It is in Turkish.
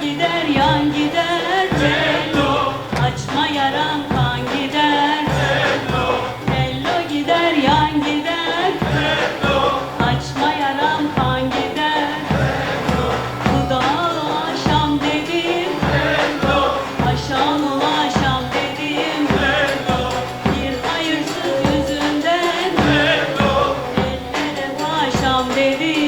gider yan gider. Cello. Açma yaram kan gider. Cello. Cello gider yan gider. Cello. Açma yaram kan gider. Cello. Bu da akşam dedim. Cello. Paşam ulaşam dedim. Cello. Bir hayırsız yüzünden. Cello. Elle de paşam dedim.